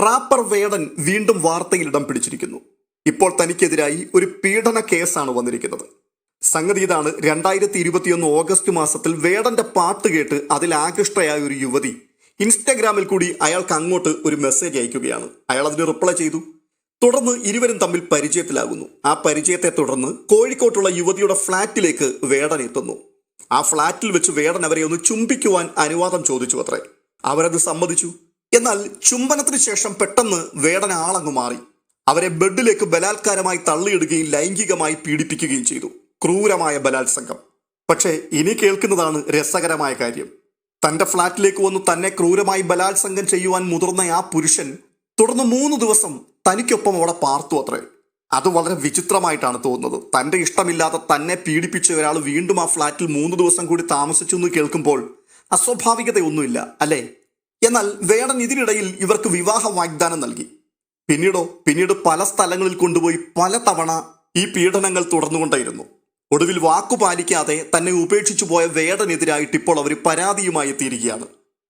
Wrapper വേടൻ വീണ്ടും വാർത്തയിൽ ഇടം പിടിച്ചിരിക്കുന്നു. ഇപ്പോൾ തനിക്കെതിരായി ഒരു പീഡന കേസാണ് വന്നിരിക്കുന്നത്. സംഗതി ഇതാണ് രണ്ടായിരത്തി ഇരുപത്തിയൊന്ന് ഓഗസ്റ്റ് മാസത്തിൽ വേടന്റെ പാട്ട് കേട്ട് അതിൽ ആകൃഷ്ടയായ ഒരു യുവതി ഇൻസ്റ്റാഗ്രാമിൽ കൂടി അയാൾക്ക് അങ്ങോട്ട് ഒരു മെസ്സേജ് അയക്കുകയാണ്. അയാൾ അതിന് റിപ്ലൈ ചെയ്തു. തുടർന്ന് ഇരുവരും തമ്മിൽ പരിചയത്തിലാകുന്നു. ആ പരിചയത്തെ തുടർന്ന് കോഴിക്കോട്ടുള്ള യുവതിയുടെ ഫ്ളാറ്റിലേക്ക് വേടൻ എത്തുന്നു. ആ ഫ്ളാറ്റിൽ വെച്ച് വേടൻ അവരെ ഒന്ന് ചുംബിക്കുവാൻ അനുവാദം ചോദിച്ചു അത്രേ. അവരത് സമ്മതിച്ചു. എന്നാൽ ചുംബനത്തിന് ശേഷം പെട്ടെന്ന് വേടന ആളങ്ങു മാറി. അവരെ ബെഡിലേക്ക് ബലാത്കാരമായി തള്ളിയിടുകയും ലൈംഗികമായി പീഡിപ്പിക്കുകയും ചെയ്തു. ക്രൂരമായ ബലാത്സംഗം. പക്ഷേ ഇനി കേൾക്കുന്നതാണ് രസകരമായ കാര്യം. തന്റെ ഫ്ളാറ്റിലേക്ക് വന്നു തന്നെ ക്രൂരമായി ബലാത്സംഗം ചെയ്യുവാൻ മുതിർന്ന ആ പുരുഷൻ തുടർന്ന് മൂന്ന് ദിവസം തനിക്കൊപ്പം അവിടെ പാർത്തു അത്രേ. അത് വളരെ വിചിത്രമായിട്ടാണ് തോന്നുന്നത്. തന്റെ ഇഷ്ടമില്ലാതെ തന്നെ പീഡിപ്പിച്ച ഒരാൾ വീണ്ടും ആ ഫ്ളാറ്റിൽ മൂന്ന് ദിവസം കൂടി താമസിച്ചു എന്ന് കേൾക്കുമ്പോൾ അസ്വാഭാവികതയൊന്നുമില്ല അല്ലേ? എന്നാൽ വേടൻ ഇതിനിടയിൽ ഇവർക്ക് വിവാഹ വാഗ്ദാനം നൽകി. പിന്നീടോ പിന്നീട് പല സ്ഥലങ്ങളിൽ കൊണ്ടുപോയി പല തവണ ഈ പീഡനങ്ങൾ തുടർന്നുകൊണ്ടായിരുന്നു. ഒടുവിൽ വാക്കു പാലിക്കാതെ തന്നെ ഉപേക്ഷിച്ചു പോയ വേടനെതിരായിട്ട് ഇപ്പോൾ അവർ പരാതിയുമായി എത്തിയിരിക്കുകയാണ്.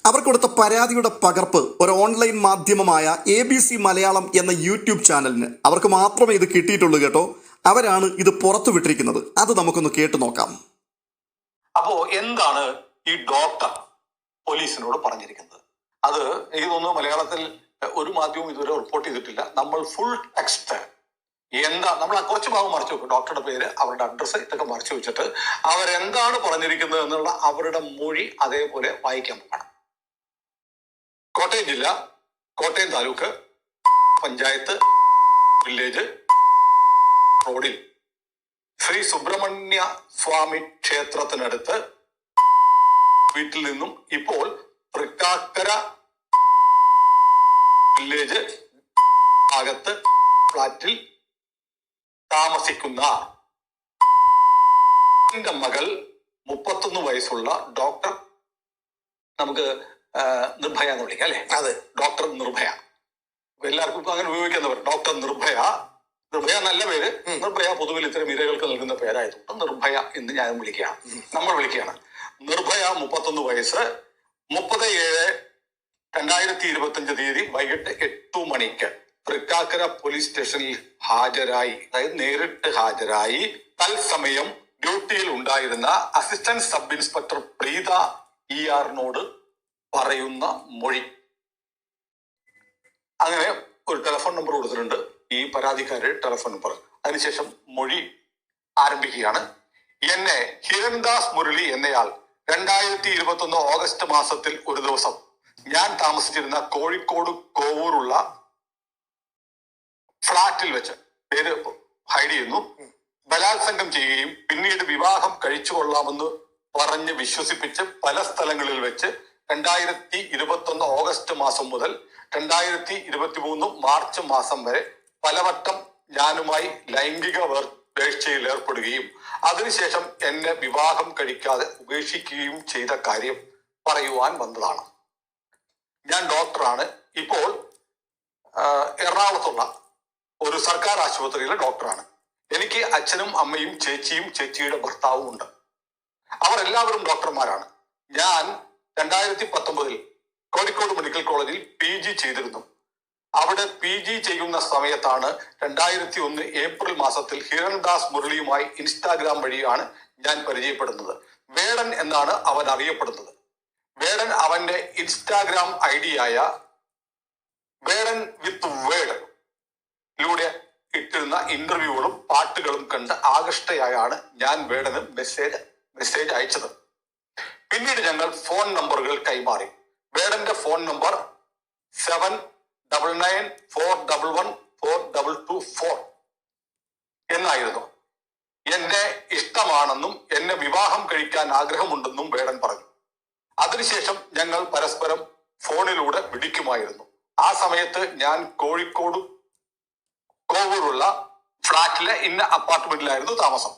അവർ കൊടുത്ത പരാതിയുടെ പകർപ്പ് ഒരു ഓൺലൈൻ മാധ്യമമായ എ ബി സി മലയാളം എന്ന യൂട്യൂബ് ചാനലിന് അവർക്ക് മാത്രമേ ഇത് കിട്ടിയിട്ടുള്ളൂ കേട്ടോ. അവരാണ് ഇത് പുറത്തു വിട്ടിരിക്കുന്നത്. അത് നമുക്കൊന്ന് കേട്ടു നോക്കാം. അപ്പോ എന്താണ് ഈ ഡോക്ടർ പോലീസിനോട് പറഞ്ഞിരിക്കുന്നത്? അത് എനിക്ക് തോന്നുന്നു മലയാളത്തിൽ ഒരു മാധ്യമവും ഇതുവരെ റിപ്പോർട്ട് ചെയ്തിട്ടില്ല. നമ്മൾ ഫുൾ ടെക്സ്റ്റ് എന്താ നമ്മൾ ആ കുറച്ച് ഭാഗം മറച്ചു വെക്കും. ഡോക്ടറുടെ പേര് അവരുടെ അഡ്രസ്സ് ഇതൊക്കെ മറച്ചു വെച്ചിട്ട് അവരെന്താണ് പറഞ്ഞിരിക്കുന്നത് എന്നുള്ള അവരുടെ മൊഴി അതേപോലെ വായിക്കാൻ പോകണം. കോട്ടയം ജില്ല കോട്ടയം താലൂക്ക് പഞ്ചായത്ത് വില്ലേജ് റോഡിൽ. ശ്രീ സുബ്രഹ്മണ്യ സ്വാമി ക്ഷേത്രത്തിനടുത്ത് വീട്ടിൽ നിന്നും ഇപ്പോൾ തൃക്കാക്കര വില്ലേജ് ഭാഗത്ത് ഫ്ലാറ്റിൽ താമസിക്കുന്ന എന്റെ മകൾ മുപ്പത്തൊന്ന് വയസ്സുള്ള ഡോക്ടർ നമുക്ക് നിർഭയ എന്ന് വിളിക്കാം അല്ലെ? അതെ. ഡോക്ടർ നിർഭയ. എല്ലാവർക്കും ഇപ്പൊ അങ്ങനെ ഉപയോഗിക്കുന്നവർ ഡോക്ടർ നിർഭയ. നിർഭയ നല്ല പേര്. നിർഭയ പൊതുവിൽ ഇത്തരം ഇരകൾക്ക് നൽകുന്ന പേരായതുകൊണ്ട് നിർഭയ എന്ന് ഞാൻ വിളിക്കുകയാണ്. നമ്മൾ വിളിക്കുകയാണ്. നിർഭയ മുപ്പത്തൊന്ന് വയസ്സ് മുപ്പത് ഏഴ് രണ്ടായിരത്തി ഇരുപത്തി തീയതി വൈകിട്ട് എട്ടു മണിക്ക് തൃക്കാക്കര പോലീസ് സ്റ്റേഷനിൽ ഹാജരായി അതായത് നേരിട്ട് ഹാജരായി. തത്സമയം ഡ്യൂട്ടിയിൽ ഉണ്ടായിരുന്ന assistant sub inspector Preetha E ആറിനോട് പറയുന്ന മൊഴി. അങ്ങനെ ഒരു ടെലഫോൺ നമ്പർ കൊടുത്തിട്ടുണ്ട്. ഈ പരാതിക്കാരുടെ ടെലഫോൺ നമ്പർ അതിനുശേഷം മൊഴി ആരംഭിക്കുകയാണ്. എന്നെ ഹിരൺദാസ് മുരളി എന്നയാൾ രണ്ടായിരത്തി ഇരുപത്തി ഒന്ന് ഓഗസ്റ്റ് മാസത്തിൽ ഒരു ദിവസം ഞാൻ താമസിച്ചിരുന്ന കോഴിക്കോട് കോവൂറുള്ള ഫ്ളാറ്റിൽ വെച്ച് പേര് ഹൈഡ് ചെയ്യുന്നു. ബലാത്സംഗം ചെയ്യുകയും പിന്നീട് വിവാഹം കഴിച്ചു കൊള്ളാമെന്ന് പറഞ്ഞ് വിശ്വസിപ്പിച്ച് പല സ്ഥലങ്ങളിൽ വെച്ച് രണ്ടായിരത്തി ഇരുപത്തി ഒന്ന് ഓഗസ്റ്റ് മാസം മുതൽ രണ്ടായിരത്തി ഇരുപത്തി മൂന്ന് മാർച്ച് മാസം വരെ പലവട്ടം ഞാനുമായി ലൈംഗിക വേഴ്ചയിൽ ഏർപ്പെടുകയും അതിനുശേഷം എന്നെ വിവാഹം കഴിക്കാതെ ഉപേക്ഷിക്കുകയും ചെയ്ത കാര്യം പറയുവാൻ വന്നതാണ്. ഞാൻ ഡോക്ടറാണ്. ഇപ്പോൾ എറണാകുളത്തുള്ള ഒരു സർക്കാർ ആശുപത്രിയിലെ ഡോക്ടറാണ്. എനിക്ക് അച്ഛനും അമ്മയും ചേച്ചിയും ചേച്ചിയുടെ ഭർത്താവും ഉണ്ട്. അവർ എല്ലാവരും ഡോക്ടർമാരാണ്. ഞാൻ രണ്ടായിരത്തി പത്തൊമ്പതിൽ കോഴിക്കോട് മെഡിക്കൽ കോളേജിൽ പി ജി ചെയ്തിരുന്നു. അവിടെ പി ജി ചെയ്യുന്ന സമയത്താണ് രണ്ടായിരത്തി ഒന്ന് ഏപ്രിൽ മാസത്തിൽ ഹിരൺദാസ് മുരളിയുമായി ഇൻസ്റ്റാഗ്രാം വഴിയാണ് ഞാൻ പരിചയപ്പെടുന്നത്. വേടൻ എന്നാണ് അവൻ അറിയപ്പെടുന്നത്. വേടൻ അവന്റെ ഇൻസ്റ്റാഗ്രാം ഐ ഡി ആയ വേടൻ വിത്ത് വേഡ് ലൂടെ ഇട്ടിരുന്ന ഇന്റർവ്യൂകളും പാട്ടുകളും കണ്ട് ആകൃഷ്ടയായാണ് ഞാൻ വേടന് മെസ്സേജ് മെസ്സേജ് അയച്ചത്. പിന്നീട് ഞങ്ങൾ ഫോൺ നമ്പറുകൾ കൈമാറി. വേടന്റെ phone number seven double nine four double one four double two four എന്നായിരുന്നു. എന്നെ ഇഷ്ടമാണെന്നും എന്നെ വിവാഹം കഴിക്കാൻ ആഗ്രഹമുണ്ടെന്നും വേടൻ പറഞ്ഞു. അതിനുശേഷം ഞങ്ങൾ പരസ്പരം ഫോണിലൂടെ വിളിക്കുമായിരുന്നു. ആ സമയത്ത് ഞാൻ കോഴിക്കോട് കോവൂരുള്ള ഫ്ളാറ്റിലെ ഇന്ന അപ്പാർട്ട്മെന്റിലായിരുന്നു താമസം.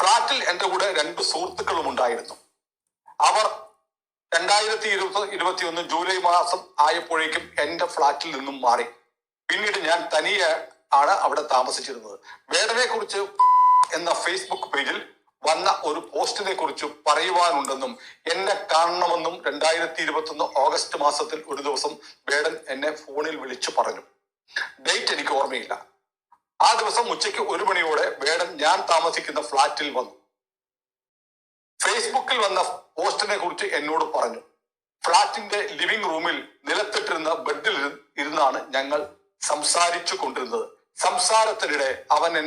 ഫ്ളാറ്റിൽ എന്റെ കൂടെ രണ്ട് സുഹൃത്തുക്കളും ഉണ്ടായിരുന്നു അവർ രണ്ടായിരത്തി ഇരുപത് ഇരുപത്തി ഒന്ന് ജൂലൈ മാസം ആയപ്പോഴേക്കും എന്റെ ഫ്ളാറ്റിൽ നിന്നും മാറി. പിന്നീട് ഞാൻ തനിയെ ആണ് അവിടെ താമസിച്ചിരുന്നത്. വേടനെ കുറിച്ച് എന്ന ഫേസ്ബുക്ക് പേജിൽ വന്ന ഒരു പോസ്റ്റിനെ കുറിച്ച് പറയുവാനുണ്ടെന്നും എന്നെ കാണണമെന്നും രണ്ടായിരത്തി ഇരുപത്തി ഒന്ന് ഓഗസ്റ്റ് മാസത്തിൽ ഒരു ദിവസം വേടൻ എന്നെ ഫോണിൽ വിളിച്ചു പറഞ്ഞു. ഡേറ്റ് എനിക്ക് ഓർമ്മയില്ല. ആ ദിവസം ഉച്ചയ്ക്ക് ഒരു മണിയോടെ വേടൻ ഞാൻ താമസിക്കുന്ന ഫ്ളാറ്റിൽ വന്നു. ഫേസ്ബുക്കിൽ വന്ന പോസ്റ്റിനെ കുറിച്ച് എന്നോട് പറഞ്ഞു. ഫ്ളാറ്റിന്റെ ലിവിംഗ് റൂമിൽ നിലത്തിട്ടിരുന്ന ബെഡിൽ ഇരുന്നാണ് ഞങ്ങൾ സംസാരിച്ചു കൊണ്ടിരുന്നത്. സംസാരത്തിനിടെ അവൻ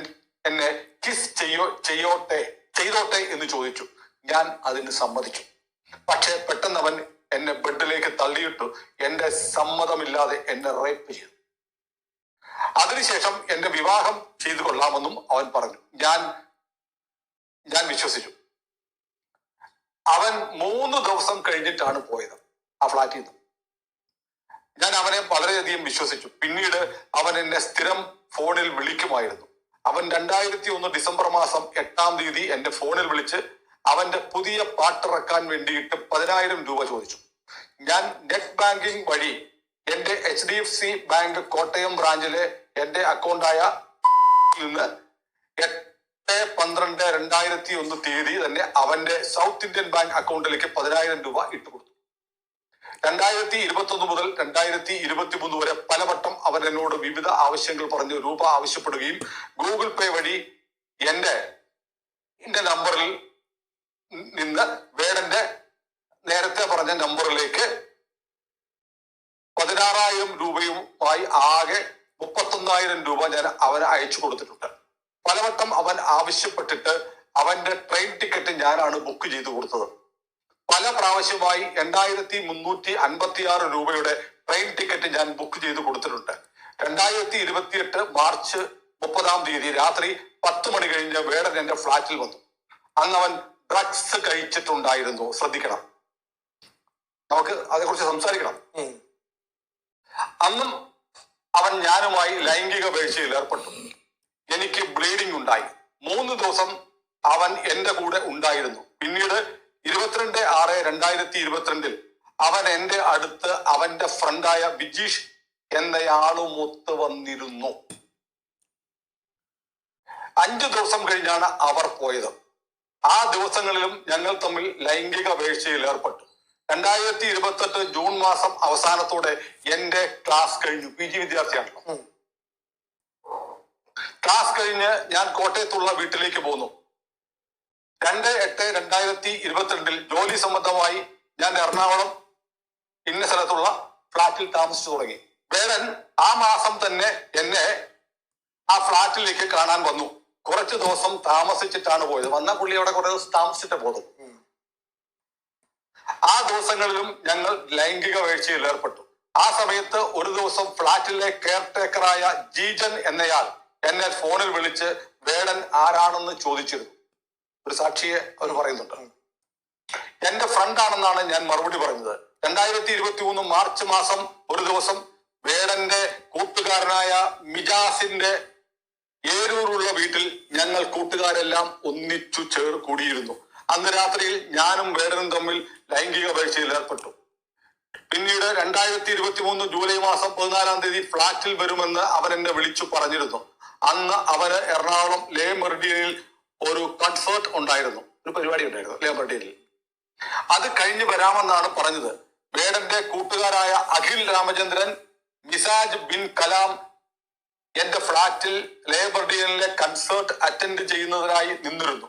എന്നെ കിസ് ചെയ്യോ ചെയ്യോട്ടെ ചെയ്തോട്ടെ എന്ന് ചോദിച്ചു. ഞാൻ അതിന് സമ്മതിച്ചു. പക്ഷെ പെട്ടെന്ന് അവൻ എന്നെ ബെഡിലേക്ക് തള്ളിയിട്ടു എന്റെ സമ്മതമില്ലാതെ എന്നെ റേപ്പ് ചെയ്തു. അതിനുശേഷം എന്റെ വിവാഹം ചെയ്തു കൊള്ളാമെന്നും അവൻ പറഞ്ഞു. ഞാൻ ഞാൻ വിശ്വസിച്ചു. അവൻ മൂന്ന് ദിവസം കഴിഞ്ഞിട്ടാണ് പോയത് ആ ഫ്ലാറ്റിൽ നിന്ന്. ഞാൻ അവനെ വളരെയധികം വിശ്വസിച്ചു. പിന്നീട് അവൻ എന്നെ സ്ഥിരം ഫോണിൽ വിളിക്കുമായിരുന്നു. അവൻ രണ്ടായിരത്തി ഒന്ന് ഡിസംബർ മാസം എട്ടാം തീയതി എന്റെ ഫോണിൽ വിളിച്ച് അവന്റെ പുതിയ പാട്ടിറക്കാൻ വേണ്ടിയിട്ട് പതിനായിരം രൂപ ചോദിച്ചു. ഞാൻ നെറ്റ് ബാങ്കിംഗ് വഴി എന്റെ H D F C bank Kottayam ബ്രാഞ്ചിലെ എന്റെ അക്കൗണ്ടായ നിന്ന് എട്ട് പന്ത്രണ്ട് രണ്ടായിരത്തി ഒന്ന് തീയതി തന്നെ അവന്റെ സൗത്ത് ഇന്ത്യൻ ബാങ്ക് അക്കൗണ്ടിലേക്ക് പതിനായിരം രൂപ ഇട്ടുകൊടുത്തു രണ്ടായിരത്തി ഇരുപത്തി ഒന്ന് മുതൽ രണ്ടായിരത്തി ഇരുപത്തി മൂന്ന് വരെ പലവട്ടം അവൻ എന്നോട് വിവിധ ആവശ്യങ്ങൾ പറഞ്ഞ് രൂപ ആവശ്യപ്പെടുകയും ഗൂഗിൾ പേ വഴി എന്റെ എന്റെ നമ്പറിൽ നിന്ന് വേടന്റെ നേരത്തെ പറഞ്ഞ നമ്പറിലേക്ക് പതിനാറായിരം രൂപയുമായി ആകെ മുപ്പത്തൊന്നായിരം രൂപ ഞാൻ അവന് അയച്ചു കൊടുത്തിട്ടുണ്ട്. പലവട്ടം അവൻ ആവശ്യപ്പെട്ടിട്ട് അവന്റെ ട്രെയിൻ ടിക്കറ്റ് ഞാനാണ് ബുക്ക് ചെയ്തു കൊടുത്തത്. പല പ്രാവശ്യമായി രണ്ടായിരത്തി മുന്നൂറ്റി അൻപത്തി ആറ് രൂപയുടെ ട്രെയിൻ ടിക്കറ്റ് ഞാൻ ബുക്ക് ചെയ്ത് കൊടുത്തിട്ടുണ്ട്. രണ്ടായിരത്തി ഇരുപത്തിയെട്ട് മാർച്ച് മുപ്പതാം തീയതി രാത്രി പത്ത് മണി കഴിഞ്ഞ് വേടൻ എന്റെ ഫ്ളാറ്റിൽ വന്നു. അന്ന് അവൻ ഡ്രഗ്സ് കഴിച്ചിട്ടുണ്ടായിരുന്നു. ശ്രദ്ധിക്കണം. നമുക്ക് അതേക്കുറിച്ച് സംസാരിക്കണം. അന്നും അവൻ ഞാനുമായി ലൈംഗിക വീഴ്ചയിൽ ഏർപ്പെട്ടു. എനിക്ക് ബ്ലീഡിംഗ് ഉണ്ടായി. മൂന്ന് ദിവസം അവൻ എന്റെ കൂടെ ഉണ്ടായിരുന്നു. പിന്നീട് ഇരുപത്തിരണ്ട് ആറ് രണ്ടായിരത്തി ഇരുപത്തിരണ്ടിൽ അവൻ എന്റെ അടുത്ത് അവന്റെ ഫ്രണ്ടായ ബിജീഷ് എന്നയാളുമൊത്ത് വന്നിരുന്നു. അഞ്ചു ദിവസം കഴിഞ്ഞാണ് അവർ പോയത്. ആ ദിവസങ്ങളിലും ഞങ്ങൾ തമ്മിൽ ലൈംഗിക വീഴ്ചയിൽ ഏർപ്പെട്ടു. രണ്ടായിരത്തി ഇരുപത്തെട്ട് ജൂൺ മാസം അവസാനത്തോടെ എന്റെ ക്ലാസ് കഴിഞ്ഞു. പി ജി വിദ്യാർത്ഥിയാണല്ലോ. ഉം. ക്ലാസ് കഴിഞ്ഞ് ഞാൻ കോട്ടയത്തുള്ള വീട്ടിലേക്ക് പോന്നു. രണ്ട് എട്ട് രണ്ടായിരത്തി ഇരുപത്തിരണ്ടിൽ ജോലി സംബന്ധമായി ഞാൻ എറണാകുളം ഇന്ന സ്ഥലത്തുള്ള ഫ്ളാറ്റിൽ താമസിച്ചു തുടങ്ങി. വേടൻ ആ മാസം തന്നെ എന്നെ ആ ഫ്ളാറ്റിലേക്ക് കാണാൻ വന്നു. കുറച്ച് ദിവസം താമസിച്ചിട്ടാണ് പോയത്. വന്ന പുള്ളി അവിടെ കുറെ ദിവസം താമസിച്ചിട്ട് പോകും ആ ദിവസങ്ങളിലും ഞങ്ങൾ ലൈംഗിക വീഴ്ചയിൽ ഏർപ്പെട്ടു. ആ സമയത്ത് ഒരു ദിവസം ഫ്ളാറ്റിലെ കെയർ ടേക്കറായ ജീജൻ എന്നയാൾ എന്നെ ഫോണിൽ വിളിച്ച് വേടൻ ആരാണെന്ന് ചോദിച്ചിരുന്നു. ഒരു സാക്ഷിയെ അവർ പറയുന്നുണ്ട്. എന്റെ ഫ്രണ്ട് ആണെന്നാണ് ഞാൻ മറുപടി പറഞ്ഞത്. രണ്ടായിരത്തി ഇരുപത്തി മൂന്ന് മാർച്ച് മാസം ഒരു ദിവസം വേടന്റെ കൂട്ടുകാരനായ മിജാസിന്റെ ഏരൂരുള്ള വീട്ടിൽ ഞങ്ങൾ കൂട്ടുകാരെല്ലാം ഒന്നിച്ചു ചേർ കൂടിയിരുന്നു. അന്ന് രാത്രിയിൽ ഞാനും വേടനും തമ്മിൽ ലൈംഗിക പരീക്ഷയിൽ ഏർപ്പെട്ടു. പിന്നീട് രണ്ടായിരത്തി ഇരുപത്തി മൂന്ന് ജൂലൈ മാസം പതിനാലാം തീയതി ഫ്ളാറ്റിൽ വരുമെന്ന് അവൻ എന്നെ വിളിച്ചു പറഞ്ഞിരുന്നു. അന്ന് അവന് എറണാകുളം ലേ മെറിഡിയനിൽ ഒരു കൺസേർട്ട് ഉണ്ടായിരുന്നു. ഒരു പരിപാടി ഉണ്ടായിരുന്നു ലേ മെറിഡിയനിൽ. അത് കഴിഞ്ഞു വരാമെന്നാണ് പറഞ്ഞത്. വേടന്റെ കൂട്ടുകാരായ അഖിൽ രാമചന്ദ്രൻ മിസാജ് ബിൻ കലാം എന്റെ ഫ്ളാറ്റിൽ ലേബർ ഡിയനിലെ കൺസേർട്ട് അറ്റൻഡ് ചെയ്യുന്നതിനായി നിന്നിരുന്നു.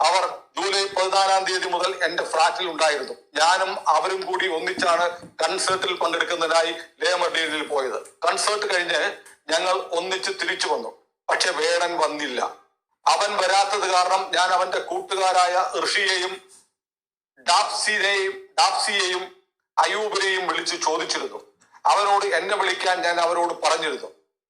അവർ ജൂലൈ പതിനാലാം തീയതി മുതൽ എന്റെ ഫ്ളാറ്റിൽ ഉണ്ടായിരുന്നു. ഞാനും അവരും കൂടി ഒന്നിച്ചാണ് കൺസേർട്ടിൽ പങ്കെടുക്കുന്നതിനായി ലേബർ ഡിയനിൽ പോയത്. കൺസേർട്ട് കഴിഞ്ഞ് ഞങ്ങൾ ഒന്നിച്ച് തിരിച്ചു വന്നു. പക്ഷെ വേടൻ വന്നില്ല. അവൻ വരാത്തത് കാരണം ഞാൻ അവന്റെ കൂട്ടുകാരായ ഋഷിയെയും ഡാപ്സിനെയും ഡാപ്സിയെയും അയൂബിനെയും വിളിച്ചു ചോദിച്ചിരുന്നു. അവനോട് എന്നെ വിളിക്കാൻ ഞാൻ അവരോട് പറഞ്ഞിരുന്നു.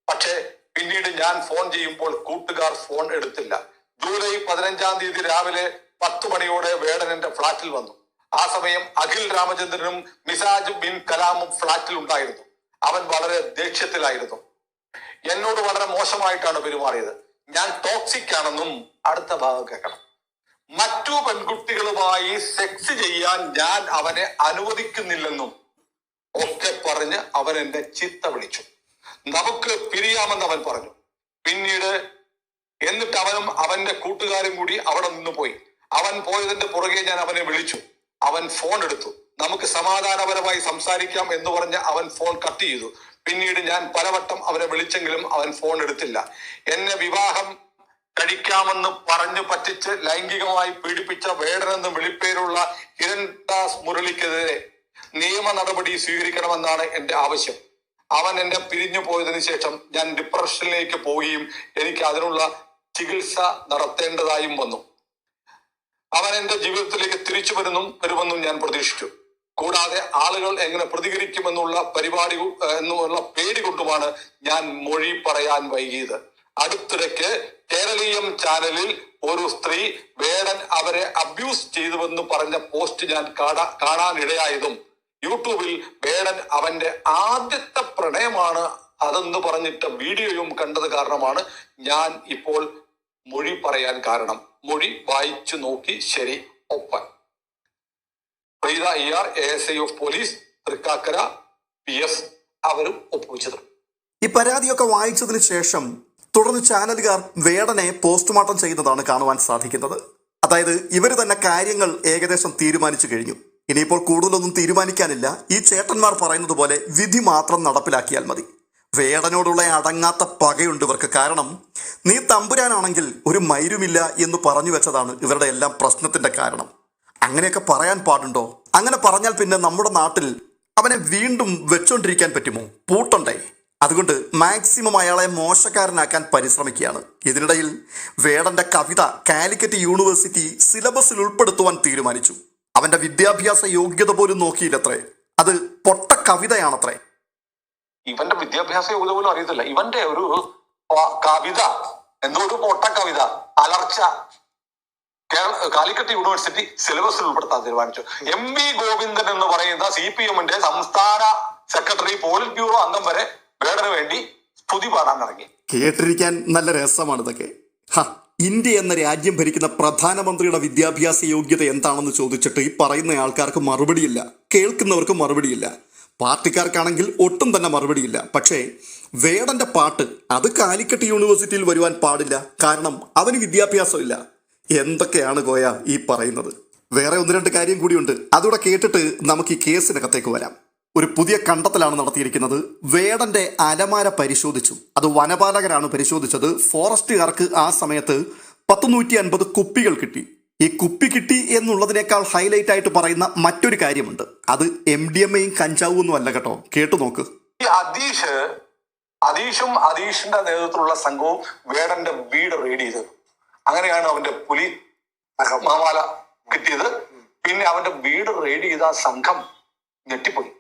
പക്ഷേ പിന്നീട് ഞാൻ ഫോൺ ചെയ്യുമ്പോൾ കൂട്ടുകാർ ഫോൺ എടുത്തില്ല. ജൂലൈ പതിനഞ്ചാം തീയതി രാവിലെ പത്ത് മണിയോടെ വേടൻ എന്റെ ഫ്ളാറ്റിൽ വന്നു. ആ സമയം അഖിൽ രാമചന്ദ്രനും മിസാജ് ബിൻ കലാമും ഫ്ളാറ്റിൽ ഉണ്ടായിരുന്നു അവൻ വളരെ ദേഷ്യത്തിലായിരുന്നു. എന്നോട് വളരെ മോശമായിട്ടാണ് പെരുമാറിയത്. ഞാൻ ടോക്സിക് ആണെന്നും അടുത്ത ഭാഗം കേൾക്കണം. മറ്റു പെൺകുട്ടികളുമായി സെക്സ് ചെയ്യാൻ ഞാൻ അവനെ അനുവദിക്കുന്നില്ലെന്നും ഒക്കെ പറഞ്ഞ് അവൻ എന്റെ ചിത്ത വിളിച്ചു. നമുക്ക് പിരിയാമെന്ന് അവൻ പറഞ്ഞു. പിന്നീട് എന്നിട്ട് അവനും അവന്റെ കൂട്ടുകാരും കൂടി അവിടെ നിന്ന് പോയി. അവൻ പോയതിന്റെ പുറകെ ഞാൻ അവനെ വിളിച്ചു. അവൻ ഫോൺ എടുത്തു. നമുക്ക് സമാധാനപരമായി സംസാരിക്കാം എന്ന് പറഞ്ഞ് അവൻ ഫോൺ കട്ട് ചെയ്തു. പിന്നീട് ഞാൻ പലവട്ടം അവരെ വിളിച്ചെങ്കിലും അവൻ ഫോൺ എടുത്തില്ല. എന്നെ വിവാഹം കഴിക്കാമെന്ന് പറഞ്ഞു പറ്റിച്ച് ലൈംഗികമായി പീഡിപ്പിച്ച വേടനെന്ന് വിളിപ്പേരുള്ള ഹിരൺദാസ് മുരളിക്കെതിരെ നിയമ നടപടി സ്വീകരിക്കണമെന്നാണ് എന്റെ ആവശ്യം. അവൻ എന്നെ പിരിഞ്ഞു പോയതിനു ശേഷം ഞാൻ ഡിപ്രഷനിലേക്ക് പോവുകയും എനിക്ക് അതിനുള്ള ചികിത്സ നടത്തേണ്ടതായും വന്നു. അവൻ എന്റെ ജീവിതത്തിലേക്ക് തിരിച്ചു വരുന്നു വരുമെന്നും ഞാൻ പ്രതീക്ഷിച്ചു. കൂടാതെ ആളുകൾ എങ്ങനെ പ്രതികരിക്കുമെന്നുള്ള പരിപാടി എന്നുള്ള പേടി കൊണ്ടുമാണ് ഞാൻ മൊഴി പറയാൻ വൈകിയത്. അടുത്തിടയ്ക്ക് കേരളീയം ചാനലിൽ ഒരു സ്ത്രീ വേടൻ അവരെ അബ്യൂസ് ചെയ്തുവെന്ന് പറഞ്ഞ പോസ്റ്റ് ഞാൻ കാണാ കാണാനിടയായതും യൂട്യൂബിൽ വേടൻ അവന്റെ ആദ്യത്തെ പ്രണയമാണ് അതെന്ന് പറഞ്ഞിട്ട് വീഡിയോയും കണ്ടത് കാരണമാണ് ഞാൻ ഇപ്പോൾ മൊഴി പറയാൻ കാരണം. മൊഴി വായിച്ചു നോക്കി ശരി open. Preetha E R A S I of police Thrikkakara P S അവരും ഒപ്പുവെച്ചത്. ഈ പരാതിയൊക്കെ വായിച്ചതിന് ശേഷം തുടർന്ന് ചാനലുകാർ വേടനെ പോസ്റ്റ്മോർട്ടം ചെയ്യുന്നതാണ് കാണുവാൻ സാധിക്കുന്നത്. അതായത് ഇവർ തന്നെ കാര്യങ്ങൾ ഏകദേശം തീരുമാനിച്ചു കഴിഞ്ഞു. ഇനിയിപ്പോൾ കൂടുതലൊന്നും തീരുമാനിക്കാനില്ല. ഈ ചേട്ടന്മാർ പറയുന്നത് പോലെ വിധി മാത്രം നടപ്പിലാക്കിയാൽ മതി. വേടനോടുള്ള അടങ്ങാത്ത പകയുണ്ട് ഇവർക്ക്. കാരണം നീ തമ്പുരാനാണെങ്കിൽ ഒരു മൈരുമില്ല എന്ന് പറഞ്ഞു വെച്ചതാണ് ഇവരുടെ എല്ലാം പ്രശ്നത്തിന്റെ കാരണം. അങ്ങനെയൊക്കെ പറയാൻ പാടുണ്ടോ? അങ്ങനെ പറഞ്ഞാൽ പിന്നെ നമ്മുടെ നാട്ടിൽ അവനെ വീണ്ടും വെച്ചോണ്ടിരിക്കാൻ പറ്റുമോ? പൂട്ടണ്ടേ? അതുകൊണ്ട് മാക്സിമം അയാളെ മോശക്കാരനാക്കാൻ പരിശ്രമിക്കുകയാണ്. ഇതിനിടയിൽ വേടന്റെ കവിത കാലിക്കറ്റ് യൂണിവേഴ്സിറ്റി സിലബസിൽ ഉൾപ്പെടുത്തുവാൻ തീരുമാനിച്ചു. അവന്റെ വിദ്യാഭ്യാസ യോഗ്യത പോലും നോക്കിയില്ലത്രേ. അത് പൊട്ട കവിതയാണത്രേ. ഇവന്റെ വിദ്യാഭ്യാസ യോഗ്യത പോലും അറിയത്തില്ല. ഇവന്റെ ഒരു കവിത എന്തോ ഒരു പൊട്ട കവിത. അലർച്ച. കാലിക്കറ്റ് യൂണിവേഴ്സിറ്റി സിലബസിൽ ഉൾപ്പെടുത്താൻ തീരുമാനിച്ചു. എം വി ഗോവിന്ദൻ എന്ന് പറയുന്ന സി പി എമ്മിന്റെ സംസ്ഥാന സെക്രട്ടറി പോളിറ്റ് ബ്യൂറോ അംഗം വരെ വേടന് വേണ്ടി സ്തുതി പാടാൻ ഇറങ്ങി കേട്ടിരിക്കാൻ നല്ല രസമാണ് ഇതൊക്കെ. ഇന്ത്യ എന്ന രാജ്യം ഭരിക്കുന്ന പ്രധാനമന്ത്രിയുടെ വിദ്യാഭ്യാസ യോഗ്യത എന്താണെന്ന് ചോദിച്ചിട്ട് ഈ പറയുന്ന ആൾക്കാർക്ക് മറുപടിയില്ല. കേൾക്കുന്നവർക്ക് മറുപടിയില്ല. പാർട്ടിക്കാർക്കാണെങ്കിൽ ഒട്ടും തന്നെ മറുപടിയില്ല. പക്ഷേ വേടന്റെ പാട്ട് അത് കാലിക്കറ്റ് യൂണിവേഴ്സിറ്റിയിൽ വരുവാൻ പാടില്ല. കാരണം അവന് വിദ്യാഭ്യാസമില്ല. എന്തൊക്കെയാണ് ഗോയ ഈ പറയുന്നത്? വേറെ ഒന്ന് രണ്ട് കാര്യം കൂടിയുണ്ട്. അതുകൂടെ കേട്ടിട്ട് നമുക്ക് ഈ കേസിനകത്തേക്ക് വരാം. ഒരു പുതിയ കണ്ടെത്തലാണ് നടത്തിയിരിക്കുന്നത്. വേടന്റെ അലമാര പരിശോധിച്ചു. അത് വനപാലകരാണ് പരിശോധിച്ചത്. ഫോറസ്റ്റുകാർക്ക് ആ സമയത്ത് പത്ത് നൂറ്റി അൻപത് കുപ്പികൾ കിട്ടി. ഈ കുപ്പി കിട്ടി എന്നുള്ളതിനേക്കാൾ ഹൈലൈറ്റ് ആയിട്ട് പറയുന്ന മറ്റൊരു കാര്യമുണ്ട്. അത് എം ഡി എം എയും കഞ്ചാവും ഒന്നും അല്ല കേട്ടോ. കേട്ടു നോക്ക്. അതീഷ് അതീഷും അതീഷിന്റെ നേതൃത്വത്തിലുള്ള സംഘവും വേടന്റെ വീട് റെയ്ഡ് ചെയ്തത് അങ്ങനെയാണ് അവന്റെ പുലി മാമാല കിട്ടിയത്. പിന്നെ അവന്റെ വീട് റെയ്ഡ് ചെയ്ത സംഘം ഞെട്ടിപ്പോയി.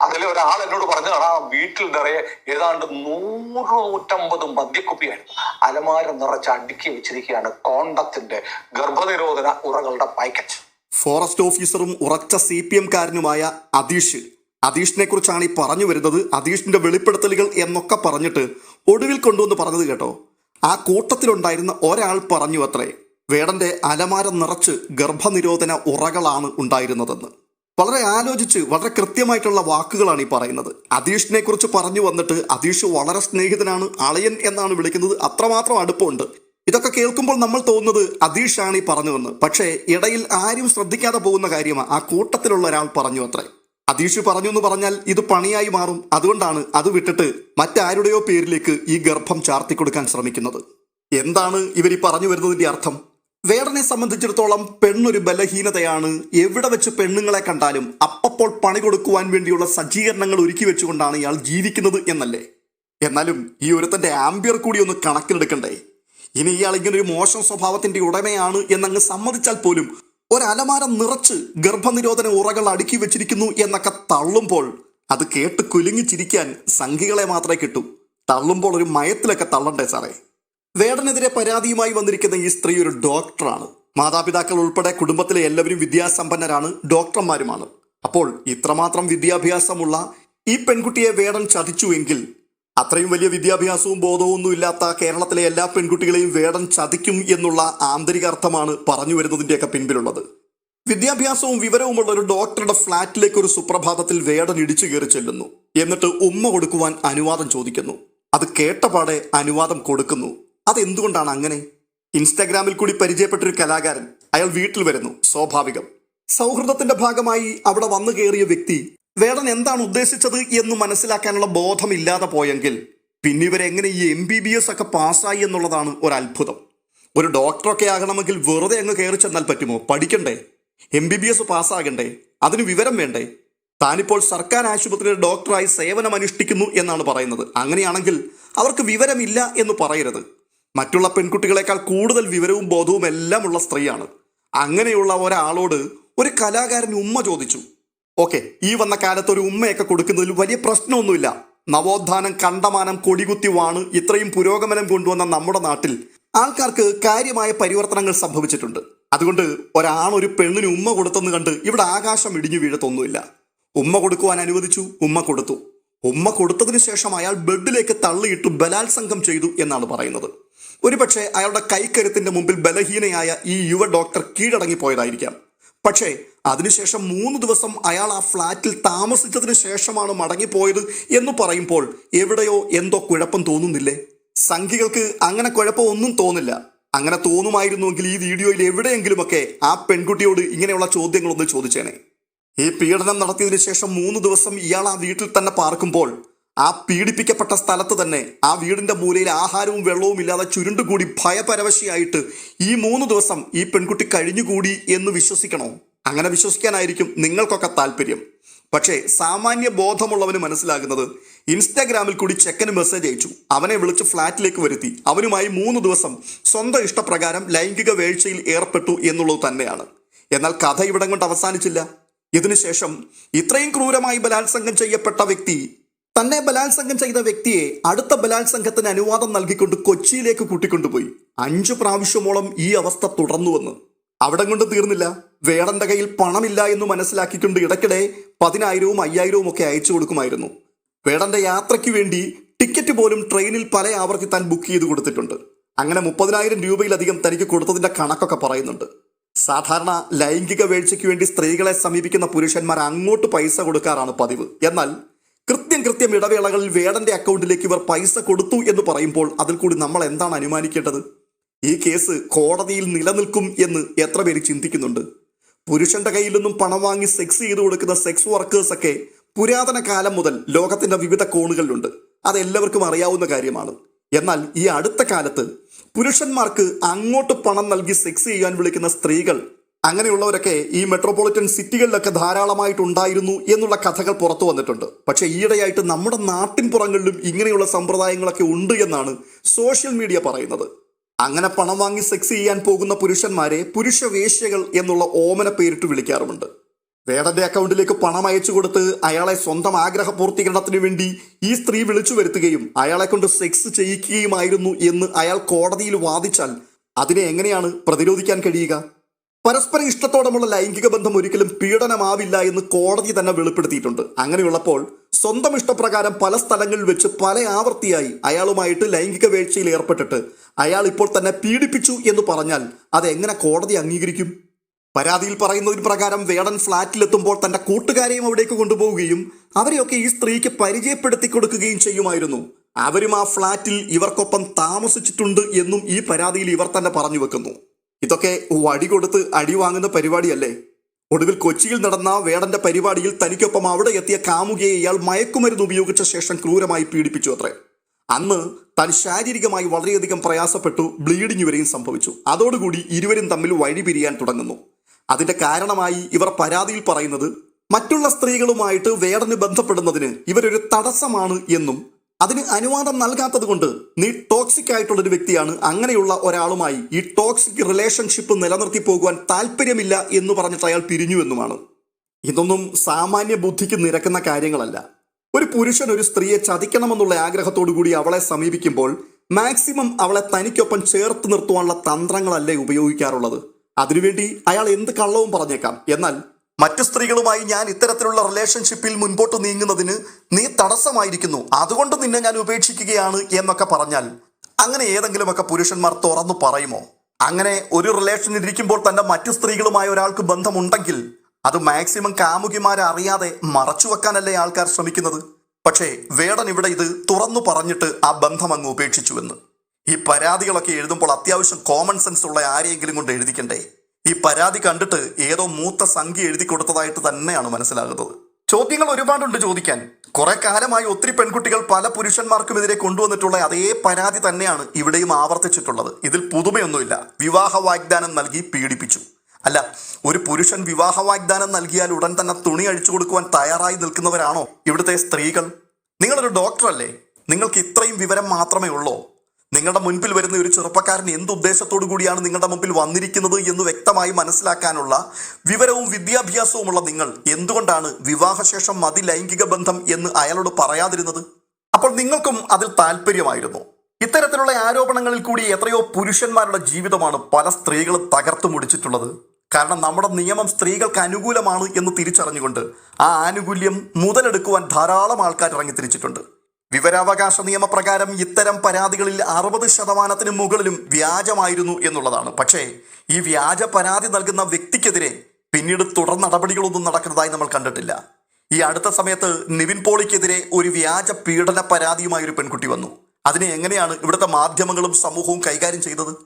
അതിൽ ഒരാൾ എന്നോട് പറഞ്ഞതാണ് ആ വീട്ടിൽ നിറയെ ഏതാണ്ട് നൂറ് നൂറ്റമ്പത് മദ്യക്കുപ്പിയായിരുന്നു അലമാര നിറച്ച് അടുക്കി വെച്ചിരിക്കുകയാണ് കോണ്ടത്തിന്റെ ഗർഭനിരോധന ഉറകളുടെ പാക്കറ്റ് ഫോറസ്റ്റ് ഓഫീസറും ഉറച്ച സി പി എംകാരനുമായ അതീഷ്. അതീഷിനെ കുറിച്ചാണ് ഈ പറഞ്ഞു വരുന്നത്. അതീഷിന്റെ വെളിപ്പെടുത്തലുകൾ എന്നൊക്കെ പറഞ്ഞിട്ട് ഒടുവിൽ കൊണ്ടുവന്ന് പറഞ്ഞത് കേട്ടോ. ആ കൂട്ടത്തിലുണ്ടായിരുന്ന ഒരാൾ പറഞ്ഞു അത്രേ വേടന്റെ അലമാര നിറച്ച് ഗർഭനിരോധന ഉറകളാണ് ഉണ്ടായിരുന്നതെന്ന്. വളരെ ആലോചിച്ച് വളരെ കൃത്യമായിട്ടുള്ള വാക്കുകളാണ് ഈ പറയുന്നത്. അതീഷിനെ കുറിച്ച് പറഞ്ഞു വന്നിട്ട് അതീഷ് വളരെ സ്നേഹിതനാണ് അളയൻ എന്നാണ് വിളിക്കുന്നത് അത്രമാത്രം അടുപ്പമുണ്ട്. ഇതൊക്കെ കേൾക്കുമ്പോൾ നമ്മൾ തോന്നുന്നത് അതീഷാണ് ഈ പറഞ്ഞതെന്ന്. പക്ഷേ ഇടയിൽ ആരും ശ്രദ്ധിക്കാതെ പോകുന്ന കാര്യമാണ് ആ കൂട്ടത്തിലുള്ള ഒരാൾ പറഞ്ഞു അത്രേ. അതീഷ് പറഞ്ഞു എന്ന് പറഞ്ഞാൽ ഇത് പണിയായി മാറും. അതുകൊണ്ടാണ് അത് വിട്ടിട്ട് മറ്റാരുടെയോ പേരിലേക്ക് ഈ ഗർഭം ചാർത്തി കൊടുക്കാൻ ശ്രമിക്കുന്നത്. എന്താണ് ഇവർ ഈ പറഞ്ഞു വരുന്നതിന്റെ അർത്ഥം? വേടനെ സംബന്ധിച്ചിടത്തോളം പെണ്ണൊരു ബലഹീനതയാണ്. എവിടെ വെച്ച് പെണ്ണുങ്ങളെ കണ്ടാലും അപ്പപ്പോൾ പണി കൊടുക്കുവാൻ വേണ്ടിയുള്ള സജ്ജീകരണങ്ങൾ ഒരുക്കി വെച്ചുകൊണ്ടാണ് ഇയാൾ ജീവിക്കുന്നത് എന്നല്ലേ? എന്നാലും ഈ ഒരുത്തന്റെ ആംബിയർ കൂടി ഒന്ന് കണക്കിലെടുക്കണ്ടേ? ഇനി ഇയാൾ ഇങ്ങനെ ഒരു മോശം സ്വഭാവത്തിന്റെ ഉടമയാണ് എന്നങ്ങ് സമ്മതിച്ചാൽ പോലും ഒരലമാര നിറച്ച് ഗർഭനിരോധന ഉറകൾ അടുക്കി വെച്ചിരിക്കുന്നു എന്നൊക്കെ തള്ളുമ്പോൾ അത് കേട്ട് കുലുങ്ങിച്ചിരിക്കാൻ സംഘികളെ മാത്രമേ കിട്ടൂ. തള്ളുമ്പോൾ ഒരു മയത്തിലൊക്കെ തള്ളണ്ടേ സാറേ. വേടനെതിരെ പരാതിയുമായി വന്നിരിക്കുന്ന ഈ സ്ത്രീ ഒരു ഡോക്ടറാണ്. മാതാപിതാക്കൾ ഉൾപ്പെടെ കുടുംബത്തിലെ എല്ലാവരും വിദ്യാസമ്പന്നരാണ് ഡോക്ടർമാരുമാണ്. അപ്പോൾ ഇത്രമാത്രം വിദ്യാഭ്യാസമുള്ള ഈ പെൺകുട്ടിയെ വേടൻ ചതിച്ചുവെങ്കിൽ അത്രയും വലിയ വിദ്യാഭ്യാസവും ബോധവും ഇല്ലാത്ത കേരളത്തിലെ എല്ലാ പെൺകുട്ടികളെയും വേടൻ ചതിക്കും എന്നുള്ള ആന്തരിക അർത്ഥമാണ് പറഞ്ഞു വരുന്നതിന്റെയൊക്കെ പിൻപിലുള്ളത്. വിദ്യാഭ്യാസവും വിവരവുമുള്ള ഒരു ഡോക്ടറുടെ ഫ്ളാറ്റിലേക്ക് ഒരു സുപ്രഭാതത്തിൽ വേടൻ ഇടിച്ചു കയറി ചെല്ലുന്നു. എന്നിട്ട് ഉമ്മ കൊടുക്കുവാൻ അനുവാദം ചോദിക്കുന്നു. അത് കേട്ടപാടെ അനുവാദം കൊടുക്കുന്നു. അതെന്തുകൊണ്ടാണ് അങ്ങനെ? ഇൻസ്റ്റാഗ്രാമിൽ കൂടി പരിചയപ്പെട്ട ഒരു കലാകാരൻ അയാൾ വീട്ടിൽ വരുന്നു സ്വാഭാവികം. സൗഹൃദത്തിന്റെ ഭാഗമായി അവിടെ വന്നു കയറിയ വ്യക്തി വേടൻ എന്താണ് ഉദ്ദേശിച്ചത് എന്ന് മനസ്സിലാക്കാനുള്ള ബോധമില്ലാതെ പോയെങ്കിൽ പിന്നെ ഇവരെങ്ങനെ ഈ എം ബി ബി എസ് ഒക്കെ പാസ്സായി എന്നുള്ളതാണ് ഒരു അത്ഭുതം ഒരു ഡോക്ടറൊക്കെ ആകണമെങ്കിൽ വെറുതെ അങ്ങ് കയറി ചെന്നാൽ പറ്റുമോ? പഠിക്കണ്ടേ? എം ബി ബി എസ് പാസ്സാകണ്ടേ? അതിന് വിവരം വേണ്ടേ? താനിപ്പോൾ സർക്കാർ ആശുപത്രിയുടെ ഡോക്ടറായി സേവനം അനുഷ്ഠിക്കുന്നു എന്നാണ് പറയുന്നത്. അങ്ങനെയാണെങ്കിൽ അവർക്ക് വിവരമില്ല എന്ന് പറയരുത്. മറ്റുള്ള പെൺകുട്ടികളെക്കാൾ കൂടുതൽ വിവരവും ബോധവും എല്ലാം ഉള്ള സ്ത്രീയാണ്. അങ്ങനെയുള്ള ഒരാളോട് ഒരു കലാകാരൻ ഉമ്മ ചോദിച്ചു. ഓക്കെ ഈ വന്ന കാലത്ത് ഒരു ഉമ്മയൊക്കെ കൊടുക്കുന്നതിൽ വലിയ പ്രശ്നമൊന്നുമില്ല. നവോത്ഥാനം കണ്ടമാനം കൊടികുത്തി വാണ് ഇത്രയും പുരോഗമനം കൊണ്ടുവന്ന നമ്മുടെ നാട്ടിൽ. ആൾക്കാർക്ക് കാര്യമായ പരിവർത്തനങ്ങൾ സംഭവിച്ചിട്ടുണ്ട്. അതുകൊണ്ട് ഒരാൾ ഒരു പെണ്ണിന് ഉമ്മ കൊടുത്തെന്ന് കണ്ട് ഇവിടെ ആകാശം ഇടിഞ്ഞു വീഴത്തൊന്നുമില്ല. ഉമ്മ കൊടുക്കുവാൻ അനുവദിച്ചു ഉമ്മ കൊടുത്തു. ഉമ്മ കൊടുത്തതിന് ശേഷം അയാൾ ബെഡിലേക്ക് തള്ളിയിട്ട് ബലാത്സംഗം ചെയ്തു എന്നാണ് പറയുന്നത്. ഒരുപക്ഷെ അയാളുടെ കൈക്കരുത്തിന്റെ മുമ്പിൽ ബലഹീനയായ ഈ യുവ ഡോക്ടർ കീഴടങ്ങിപ്പോയതായിരിക്കാം. പക്ഷേ അതിനുശേഷം മൂന്ന് ദിവസം അയാൾ ആ ഫ്ലാറ്റിൽ താമസിച്ചതിന് ശേഷമാണ് മടങ്ങിപ്പോയത് എന്ന് പറയുമ്പോൾ എവിടെയോ എന്തോ കുഴപ്പം തോന്നുന്നില്ലേ? സംഖ്യകൾക്ക് അങ്ങനെ കുഴപ്പമൊന്നും തോന്നില്ല. അങ്ങനെ തോന്നുമായിരുന്നുവെങ്കിൽ ഈ വീഡിയോയിൽ എവിടെയെങ്കിലുമൊക്കെ ആ പെൺകുട്ടിയോട് ഇങ്ങനെയുള്ള ചോദ്യങ്ങളൊന്ന് ചോദിച്ചേനെ. ഈ പീഡനം നടത്തിയതിനു ശേഷം മൂന്ന് ദിവസം ഇയാൾ ആ വീട്ടിൽ തന്നെ പാർക്കുമ്പോൾ ആ പീഡിപ്പിക്കപ്പെട്ട സ്ഥലത്ത് തന്നെ ആ വീടിന്റെ മൂലയിൽ ആഹാരവും വെള്ളവും ഇല്ലാതെ ചുരുണ്ടുകൂടി ഭയപരവശിയായിട്ട് ഈ മൂന്ന് ദിവസം ഈ പെൺകുട്ടി കഴിഞ്ഞുകൂടി എന്ന് വിശ്വസിക്കണോ? അങ്ങനെ വിശ്വസിക്കാനായിരിക്കും നിങ്ങൾക്കൊക്കെ താല്പര്യം. പക്ഷേ സാമാന്യ ബോധമുള്ളവന് മനസ്സിലാകുന്നത് ഇൻസ്റ്റാഗ്രാമിൽ കൂടി ചെക്കന് മെസ്സേജ് അയച്ചു. അവനെ വിളിച്ച് ഫ്ലാറ്റിലേക്ക് വരുത്തി. അവനുമായി മൂന്ന് ദിവസം സ്വന്തം ഇഷ്ടപ്രകാരം ലൈംഗിക വേഴ്ചയിൽ ഏർപ്പെട്ടു എന്നുള്ളത് തന്നെയാണ്. എന്നാൽ കഥ ഇവിടം കൊണ്ട് അവസാനിച്ചില്ല. ഇതിനുശേഷം ഇത്രയും ക്രൂരമായി ബലാത്സംഗം ചെയ്യപ്പെട്ട വ്യക്തി തന്നെ ബലാത്സംഗം ചെയ്ത വ്യക്തിയെ അടുത്ത ബലാത്സംഗത്തിന് അനുവാദം നൽകിക്കൊണ്ട് കൊച്ചിയിലേക്ക് കൂട്ടിക്കൊണ്ടുപോയി. അഞ്ചു പ്രാവശ്യമോളം ഈ അവസ്ഥ തുടർന്നുവെന്ന്. അവിടെ കൊണ്ട് തീർന്നില്ല. വേടന്റെ കയ്യിൽ പണമില്ല എന്ന് മനസ്സിലാക്കിക്കൊണ്ട് ഇടയ്ക്കിടെ പതിനായിരവും അയ്യായിരവും ഒക്കെ അയച്ചു കൊടുക്കുമായിരുന്നു. വേടന്റെ യാത്രയ്ക്ക് വേണ്ടി ടിക്കറ്റ് പോലും ട്രെയിനിൽ പല ആവർത്തി താൻ ബുക്ക് ചെയ്ത് കൊടുത്തിട്ടുണ്ട്. അങ്ങനെ മുപ്പതിനായിരം രൂപയിലധികം തനിക്ക് കൊടുത്തതിന്റെ കണക്കൊക്കെ പറയുന്നുണ്ട്. സാധാരണ ലൈംഗിക വേഴ്ചയ്ക്ക് വേണ്ടി സ്ത്രീകളെ സമീപിക്കുന്ന പുരുഷന്മാർ അങ്ങോട്ട് പൈസ കൊടുക്കാറാണ് പതിവ്. എന്നാൽ കൃത്യം കൃത്യം ഇടവേളകളിൽ വേടന്റെ അക്കൗണ്ടിലേക്ക് ഇവർ പൈസ കൊടുത്തു എന്ന് പറയുമ്പോൾ അതിൽ കൂടി നമ്മൾ എന്താണ് അനുമാനിക്കേണ്ടത്? ഈ കേസ് കോടതിയിൽ നിലനിൽക്കും എന്ന് എത്ര പേര് ചിന്തിക്കുന്നുണ്ട്? പുരുഷന്റെ കയ്യിൽ നിന്നും പണം വാങ്ങി സെക്സ് ചെയ്തു കൊടുക്കുന്ന സെക്സ് വർക്കേഴ്സ് ഒക്കെ പുരാതന കാലം മുതൽ ലോകത്തിന്റെ വിവിധ കോണുകളിലുണ്ട്. അതെല്ലാവർക്കും അറിയാവുന്ന കാര്യമാണ്. എന്നാൽ ഈ അടുത്ത കാലത്ത് പുരുഷന്മാർക്ക് അങ്ങോട്ട് പണം നൽകി സെക്സ് ചെയ്യാൻ വിളിക്കുന്ന സ്ത്രീകൾ അങ്ങനെയുള്ളവരൊക്കെ ഈ മെട്രോപൊളിറ്റൻ സിറ്റികളിലൊക്കെ ധാരാളമായിട്ടുണ്ടായിരുന്നു എന്നുള്ള കഥകൾ പുറത്തു വന്നിട്ടുണ്ട്. പക്ഷേ ഈയിടെയായിട്ട് നമ്മുടെ നാട്ടിൻ പുറങ്ങളിലും ഇങ്ങനെയുള്ള സമ്പ്രദായങ്ങളൊക്കെ ഉണ്ട് എന്നാണ് സോഷ്യൽ മീഡിയ പറയുന്നത്. അങ്ങനെ പണം വാങ്ങി സെക്സ് ചെയ്യാൻ പോകുന്ന പുരുഷന്മാരെ പുരുഷവേശ്യകൾ എന്നുള്ള ഓമന പേരിട്ട് വിളിക്കാറുമുണ്ട്. വേടന്റെ അക്കൗണ്ടിലേക്ക് പണം അയച്ചു കൊടുത്ത് അയാളെ സ്വന്തം ആഗ്രഹ പൂർത്തീകരണത്തിന് വേണ്ടി ഈ സ്ത്രീ വിളിച്ചു വരുത്തുകയും അയാളെ കൊണ്ട് സെക്സ് ചെയ്യിക്കുകയുമായിരുന്നു എന്ന് അയാൾ കോടതിയിൽ വാദിച്ചാൽ അതിനെ എങ്ങനെയാണ് പ്രതിരോധിക്കാൻ കഴിയുക? പരസ്പര ഇഷ്ടത്തോടമുള്ള ലൈംഗിക ബന്ധം ഒരിക്കലും പീഡനമാവില്ല എന്ന് കോടതി തന്നെ വെളിപ്പെടുത്തിയിട്ടുണ്ട്. അങ്ങനെയുള്ളപ്പോൾ സ്വന്തം ഇഷ്ടപ്രകാരം പല സ്ഥലങ്ങളിൽ വെച്ച് പല ആവർത്തിയായി അയാളുമായിട്ട് ലൈംഗിക വീഴ്ചയിൽ ഏർപ്പെട്ടിട്ട് അയാൾ ഇപ്പോൾ തന്നെ പീഡിപ്പിച്ചു എന്ന് പറഞ്ഞാൽ അതെങ്ങനെ കോടതി അംഗീകരിക്കും? പരാതിയിൽ പറയുന്നതിന് പ്രകാരം വേടൻ ഫ്ളാറ്റിലെത്തുമ്പോൾ തന്റെ കൂട്ടുകാരെയും അവിടേക്ക് കൊണ്ടുപോവുകയും അവരെയൊക്കെ ഈ സ്ത്രീക്ക് പരിചയപ്പെടുത്തി കൊടുക്കുകയും ചെയ്യുമായിരുന്നു. അവരും ആ ഫ്ളാറ്റിൽ ഇവർക്കൊപ്പം താമസിച്ചിട്ടുണ്ട് എന്നും ഈ പരാതിയിൽ ഇവർ തന്നെ പറഞ്ഞു വെക്കുന്നു. ഇതൊക്കെ വടി കൊടുത്ത് അടി വാങ്ങുന്ന പരിപാടിയല്ലേ? ഒടുവിൽ കൊച്ചിയിൽ നടന്ന വേടന്റെ പരിപാടിയിൽ തനിക്കൊപ്പം അവിടെ എത്തിയ കാമുകയെ ഇയാൾ മയക്കുമരുന്ന് ഉപയോഗിച്ച ശേഷം ക്രൂരമായി പീഡിപ്പിച്ചു അത്രേ. അന്ന് താൻ ശാരീരികമായി വളരെയധികം പ്രയാസപ്പെട്ടു ബ്ലീഡിങ് വരെയും സംഭവിച്ചു. അതോടുകൂടി ഇരുവരും തമ്മിൽ വഴി പിരിയാൻ തുടങ്ങുന്നു. അതിന്റെ കാരണമായി ഇവർ പരാതിയിൽ പറയുന്നത് മറ്റുള്ള സ്ത്രീകളുമായിട്ട് വേടന് ബന്ധപ്പെടുന്നതിന് ഇവരൊരു തടസ്സമാണ് എന്നും അതിന് അനുവാദം നൽകാത്തത് കൊണ്ട് നീ ടോക്സിക് ആയിട്ടുള്ള ഒരു വ്യക്തിയാണ്. അങ്ങനെയുള്ള ഒരാളുമായി ഈ ടോക്സിക് റിലേഷൻഷിപ്പ് നിലനിർത്തി പോകുവാൻ താല്പര്യമില്ല എന്ന് പറഞ്ഞിട്ട് അയാൾ പിരിഞ്ഞു എന്നുമാണ്. ഇതൊന്നും സാമാന്യ ബുദ്ധിക്ക് നിരക്കുന്ന കാര്യങ്ങളല്ല. ഒരു പുരുഷൻ ഒരു സ്ത്രീയെ ചതിക്കണമെന്നുള്ള ആഗ്രഹത്തോടു കൂടി അവളെ സമീപിക്കുമ്പോൾ മാക്സിമം അവളെ തനിക്കൊപ്പം ചേർത്ത് നിർത്തുവാനുള്ള തന്ത്രങ്ങളല്ലേ ഉപയോഗിക്കാറുള്ളത്. അതിനുവേണ്ടി അയാൾ എന്ത് കള്ളവും പറഞ്ഞേക്കാം. എന്നാൽ മറ്റു സ്ത്രീകളുമായി ഞാൻ ഇത്തരത്തിലുള്ള റിലേഷൻഷിപ്പിൽ മുൻപോട്ട് നീങ്ങുന്നതിന് നീ തടസ്സമായിരിക്കുന്നു. അതുകൊണ്ട് നിന്നെ ഞാൻ ഉപേക്ഷിക്കുകയാണ് എന്നൊക്കെ പറഞ്ഞാൽ അങ്ങനെ ഏതെങ്കിലുമൊക്കെ പുരുഷന്മാർ തുറന്നു പറയുമോ? അങ്ങനെ ഒരു റിലേഷൻ ഇരിക്കുമ്പോൾ തന്നെ മറ്റു സ്ത്രീകളുമായി ഒരാൾക്ക് ബന്ധമുണ്ടെങ്കിൽ അത് മാക്സിമം കാമുകിമാരെ അറിയാതെ മറച്ചു വെക്കാനല്ലേ ആൾക്കാർ ശ്രമിക്കുന്നത്? പക്ഷേ വേടൻ ഇവിടെ ഇത് തുറന്നു പറഞ്ഞിട്ട് ആ ബന്ധം അങ്ങ് ഉപേക്ഷിച്ചുവെന്ന് ഈ പരാതികളൊക്കെ എഴുതുമ്പോൾ അത്യാവശ്യം കോമൺ സെൻസ് ഉള്ള ആരെയെങ്കിലും കൊണ്ട് എഴുതിക്കണ്ടേ? ഈ പരാതി കണ്ടിട്ട് ഏതോ മൂത്ത സംഖ്യ എഴുതി കൊടുത്തതായിട്ട് തന്നെയാണ് മനസ്സിലാകുന്നത്. ചോദ്യങ്ങൾ ഒരുപാടുണ്ട് ചോദിക്കാൻ. കുറെ കാലമായി ഒത്തിരി പെൺകുട്ടികൾ പല പുരുഷന്മാർക്കുമെതിരെ കൊണ്ടുവന്നിട്ടുള്ള അതേ പരാതി തന്നെയാണ് ഇവിടെയും ആവർത്തിച്ചിട്ടുള്ളത്. ഇതിൽ പുതുമയൊന്നുമില്ല. വിവാഹ വാഗ്ദാനം നൽകി പീഡിപ്പിച്ചു. അല്ല ഒരു പുരുഷൻ വിവാഹ വാഗ്ദാനം നൽകിയാൽ ഉടൻ തന്നെ തുണി അഴിച്ചു കൊടുക്കുവാൻ തയ്യാറായി നിൽക്കുന്നവരാണോ ഇവിടുത്തെ സ്ത്രീകൾ? നിങ്ങളൊരു ഡോക്ടറല്ലേ? നിങ്ങൾക്ക് ഇത്രയും വിവരം മാത്രമേ ഉള്ളൂ? നിങ്ങളുടെ മുൻപിൽ വരുന്ന ഒരു ചെറുപ്പക്കാരൻ എന്ത് ഉദ്ദേശത്തോടു കൂടിയാണ് നിങ്ങളുടെ മുമ്പിൽ വന്നിരിക്കുന്നത് എന്ന് വ്യക്തമായി മനസ്സിലാക്കാനുള്ള വിവരവും വിദ്യാഭ്യാസവുമുള്ള നിങ്ങൾ എന്തുകൊണ്ടാണ് വിവാഹശേഷം മതി ലൈംഗിക ബന്ധം എന്ന് അയാളോട് പറയാതിരുന്നത്? അപ്പോൾ നിങ്ങൾക്കും അതിൽ താല്പര്യമായിരുന്നു ഇത്തരത്തിലുള്ള ആരോപണങ്ങളിൽ കൂടി എത്രയോ പുരുഷന്മാരുടെ ജീവിതമാണ് പല സ്ത്രീകളും തകർത്തു മുടിച്ചിട്ടുള്ളത്. കാരണം നമ്മുടെ നിയമം സ്ത്രീകൾക്ക് അനുകൂലമാണ് എന്ന് തിരിച്ചറിഞ്ഞുകൊണ്ട് ആ ആനുകൂല്യം മുതലെടുക്കുവാൻ ധാരാളം ആൾക്കാർ ഇറങ്ങിത്തിരിച്ചിട്ടുണ്ട്. വിവരാവകാശ നിയമപ്രകാരം ഇത്തരം പരാതികളിൽ അറുപത് ശതമാനത്തിന് മുകളിലും വ്യാജമായിരുന്നു എന്നുള്ളതാണ്. പക്ഷേ ഈ വ്യാജ പരാതി നൽകുന്ന വ്യക്തിക്കെതിരെ പിന്നീട് തുടർ നടപടികളൊന്നും നടക്കുന്നതായി നമ്മൾ കണ്ടിട്ടില്ല. ഈ അടുത്ത സമയത്ത് നിവിൻ പോളിക്കെതിരെ ഒരു വ്യാജ പീഡന പരാതിയുമായി ഒരു പെൺകുട്ടി വന്നു. അതിനെ എങ്ങനെയാണ് ഇവിടുത്തെ മാധ്യമങ്ങളും സമൂഹവും കൈകാര്യം ചെയ്തത്?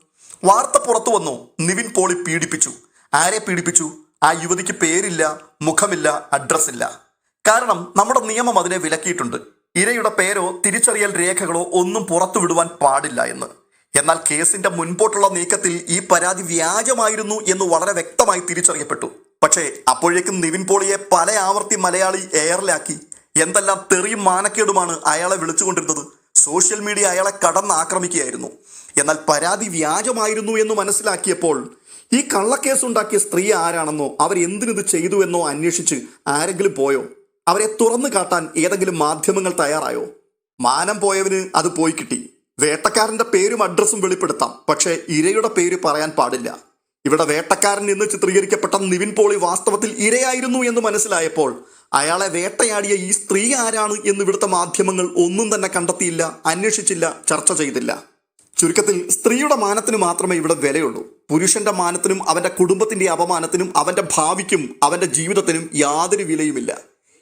വാർത്ത പുറത്തു വന്നു. നിവിൻ പോളി പീഡിപ്പിച്ചു. ആരെ പീഡിപ്പിച്ചു? ആ യുവതിക്ക് പേരില്ല മുഖമില്ല അഡ്രസ്സില്ല. കാരണം നമ്മുടെ നിയമം അതിനെ വിലക്കിയിട്ടുണ്ട്. ഇരയുടെ പേരോ തിരിച്ചറിയൽ രേഖകളോ ഒന്നും പുറത്തു വിടുവാൻ പാടില്ല എന്ന്. എന്നാൽ കേസിന്റെ മുൻപോട്ടുള്ള നീക്കത്തിൽ ഈ പരാതി വ്യാജമായിരുന്നു എന്ന് വളരെ വ്യക്തമായി തിരിച്ചറിയപ്പെട്ടു. പക്ഷേ അപ്പോഴേക്കും നിവിൻ പോളിയെ പല ആവർത്തി മലയാളി എയറിലാക്കി. എന്തെല്ലാം തെറിയും മാനക്കേടുമാണ് അയാളെ വിളിച്ചുകൊണ്ടിരുന്നത്. സോഷ്യൽ മീഡിയ അയാളെ കടന്ന് ആക്രമിക്കുകയായിരുന്നു എന്നാൽ പരാതി വ്യാജമായിരുന്നു എന്ന് മനസ്സിലാക്കിയപ്പോൾ ഈ കള്ളക്കേസുണ്ടാക്കിയ സ്ത്രീ ആരാണെന്നോ അവർ എന്തിനിത് ചെയ്തു എന്നോ അന്വേഷിച്ച് ആരെങ്കിലും പോയോ? അവരെ തുറന്നു കാട്ടാൻ ഏതെങ്കിലും മാധ്യമങ്ങൾ തയ്യാറായോ? മാനം പോയവന് അത് പോയി കിട്ടി. വേട്ടക്കാരന്റെ പേരും അഡ്രസ്സും വെളിപ്പെടുത്താം. പക്ഷേ ഇരയുടെ പേര് പറയാൻ പാടില്ല. ഇവിടെ വേട്ടക്കാരൻ എന്ന് ചിത്രീകരിക്കപ്പെട്ട നിവിൻ പോളി വാസ്തവത്തിൽ ഇരയായിരുന്നു എന്ന് മനസ്സിലായപ്പോൾ അയാളെ വേട്ടയാടിയ ഈ സ്ത്രീ ആരാണ് എന്ന് ഇവിടുത്തെ മാധ്യമങ്ങൾ ഒന്നും തന്നെ കണ്ടെത്തിയില്ല അന്വേഷിച്ചില്ല ചർച്ച ചെയ്തില്ല. ചുരുക്കത്തിൽ സ്ത്രീയുടെ മാനത്തിന് മാത്രമേ ഇവിടെ വിലയുള്ളൂ. പുരുഷന്റെ മാനത്തിനും അവന്റെ കുടുംബത്തിന്റെ അപമാനത്തിനും അവന്റെ ഭാവിക്കും അവന്റെ ജീവിതത്തിനും യാതൊരു വിലയുമില്ല.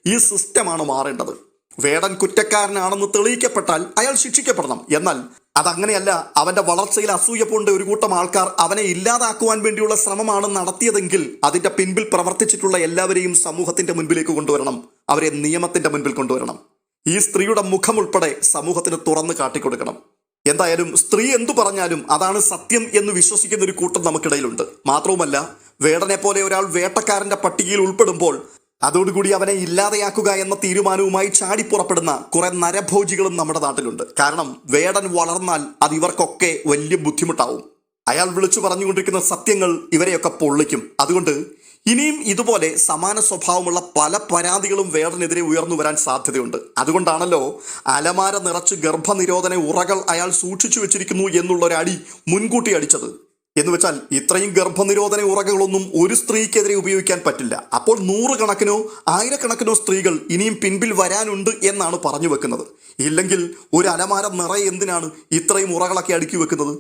ഈ സിസ്റ്റമാണ് മാറേണ്ടത്. വേടൻ കുറ്റക്കാരനാണെന്ന് തെളിയിക്കപ്പെട്ടാൽ അയാൾ ശിക്ഷിക്കപ്പെടണം. എന്നാൽ അതങ്ങനെയല്ല അവന്റെ വളർച്ചയിൽ അസൂയ ഒരു കൂട്ടം ആൾക്കാർ അവനെ ഇല്ലാതാക്കുവാൻ വേണ്ടിയുള്ള ശ്രമമാണ് നടത്തിയതെങ്കിൽ അതിന്റെ പിൻപിൽ പ്രവർത്തിച്ചിട്ടുള്ള എല്ലാവരെയും സമൂഹത്തിന്റെ മുൻപിലേക്ക് കൊണ്ടുവരണം. അവരെ നിയമത്തിന്റെ മുൻപിൽ കൊണ്ടുവരണം. ഈ സ്ത്രീയുടെ മുഖം ഉൾപ്പെടെ സമൂഹത്തിന് തുറന്നു കാട്ടിക്കൊടുക്കണം. എന്തായാലും സ്ത്രീ എന്തു പറഞ്ഞാലും അതാണ് സത്യം എന്ന് വിശ്വസിക്കുന്ന ഒരു കൂട്ടം നമുക്കിടയിലുണ്ട്. മാത്രവുമല്ല വേടനെ പോലെ ഒരാൾ വേട്ടക്കാരന്റെ പട്ടികയിൽ ഉൾപ്പെടുമ്പോൾ അതോടുകൂടി അവനെ ഇല്ലാതെയാക്കുക എന്ന തീരുമാനവുമായി ചാടിപ്പുറപ്പെടുന്ന കുറെ നരഭോജികളും നമ്മുടെ നാട്ടിലുണ്ട്. കാരണം വേടൻ വളർന്നാൽ അത് ഇവർക്കൊക്കെ വലിയ ബുദ്ധിമുട്ടാവും. അയാൾ വിളിച്ചു പറഞ്ഞുകൊണ്ടിരിക്കുന്ന സത്യങ്ങൾ ഇവരെയൊക്കെ പൊള്ളിക്കും. അതുകൊണ്ട് ഇനിയും ഇതുപോലെ സമാന സ്വഭാവമുള്ള പല പരാതികളും വേടനെതിരെ ഉയർന്നു വരാൻ സാധ്യതയുണ്ട്. അതുകൊണ്ടാണല്ലോ അലമാര നിറച്ച് ഗർഭനിരോധന ഉറകൾ അയാൾ സൂക്ഷിച്ചു വെച്ചിരിക്കുന്നു എന്നുള്ളൊരടി മുൻകൂട്ടി അടിച്ചത്. എന്ന് വെച്ചാൽ ഇത്രയും ഗർഭനിരോധന ഉറകളൊന്നും ഒരു സ്ത്രീക്കെതിരെ ഉപയോഗിക്കാൻ പറ്റില്ല. അപ്പോൾ നൂറുകണക്കിനോ ആയിരക്കണക്കിനോ സ്ത്രീകൾ ഇനിയും പിൻപിൽ വരാനുണ്ട് എന്നാണ് പറഞ്ഞു വെക്കുന്നത്. ഇല്ലെങ്കിൽ ഒരു അലമാര നിറയെ എന്തിനാണ് ഇത്രയും ഉറകളൊക്കെ അടുക്കി വെക്കുന്നത്?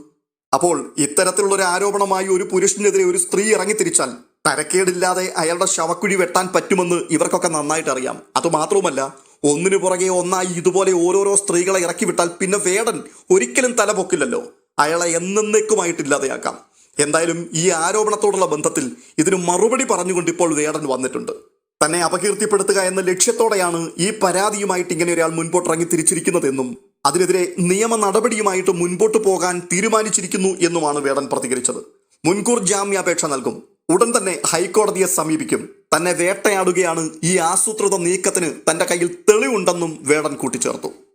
അപ്പോൾ ഇത്തരത്തിലുള്ള ഒരു ആരോപണമായി ഒരു പുരുഷനെതിരെ ഒരു സ്ത്രീ ഇറങ്ങി തിരിച്ചാൽ തരക്കേടില്ലാതെ അയാളുടെ ശവക്കുഴി വെട്ടാൻ പറ്റുമെന്ന് ഇവർക്കൊക്കെ നന്നായിട്ട് അറിയാം. അതുമാത്രവുമല്ല ഒന്നിനു പുറകെ ഒന്നായി ഇതുപോലെ ഓരോരോ സ്ത്രീകളെ ഇറക്കി വിട്ടാൽ പിന്നെ വേടൻ ഒരിക്കലും തല പൊക്കില്ലല്ലോ. അയാളെ എന്നേക്കുമായിട്ടില്ലാതെയാക്കാം എന്തായാലും ഈ ആരോപണത്തോടുള്ള ബന്ധത്തിൽ ഇതിന് മറുപടി പറഞ്ഞുകൊണ്ട് ഇപ്പോൾ വേടൻ വന്നിട്ടുണ്ട്. തന്നെ അപകീർത്തിപ്പെടുത്തുക എന്ന ലക്ഷ്യത്തോടെയാണ് ഈ പരാതിയുമായിട്ട് ഇങ്ങനെ ഒരാൾ മുൻപോട്ട് മുൻപോട്ടിറങ്ങി തിരിച്ചിരിക്കുന്നതെന്നും അതിനെതിരെ നിയമ നടപടിയുമായിട്ട് മുൻപോട്ട് പോകാൻ തീരുമാനിച്ചിരിക്കുന്നു എന്നുമാണ് വേടൻ പ്രതികരിച്ചത്. മുൻകൂർ ജാമ്യാപേക്ഷ നൽകും. ഉടൻ തന്നെ ഹൈക്കോടതിയെ സമീപിക്കും. തന്നെ വേട്ടയാടുകയാണ് ഈ ആസൂത്രിത നീക്കത്തിന് തന്റെ കയ്യിൽ തെളിവുണ്ടെന്നും വേടൻ കൂട്ടിച്ചേർത്തു.